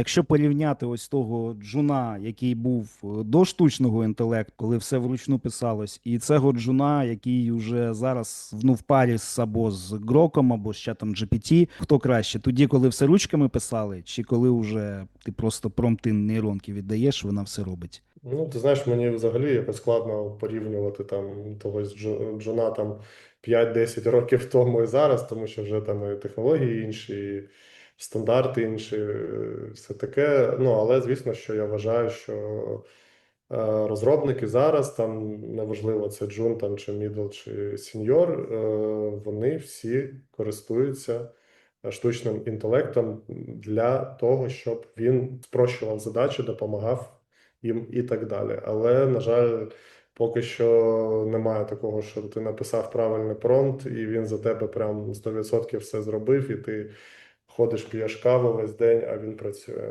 Якщо порівняти ось того джуна, який був е, до штучного інтелекту, коли все вручну писалось, і цього джуна, який вже зараз ну, в парі з або з Гроком, або з чатом GPT, хто краще? Тоді, коли все ручками писали, чи коли вже ти просто промпти нейронки віддаєш, вона все робить? Ну, ти знаєш, мені взагалі якось складно порівнювати там того з Джо- там 5-10 років тому і зараз, тому що вже там і технології інші, і стандарти інші, е, все таке. Ну, але звісно, що я вважаю, що е, розробники зараз, там неважливо, це джун там, чи мідл, чи сіньор, е, вони всі користуються штучним інтелектом для того, щоб він спрощував задачі, допомагав їм і так далі. Але, на жаль, поки що немає такого, що ти написав правильний промпт, і він за тебе прям 100% все зробив, і ти ходиш, п'єш каву весь день, а він працює.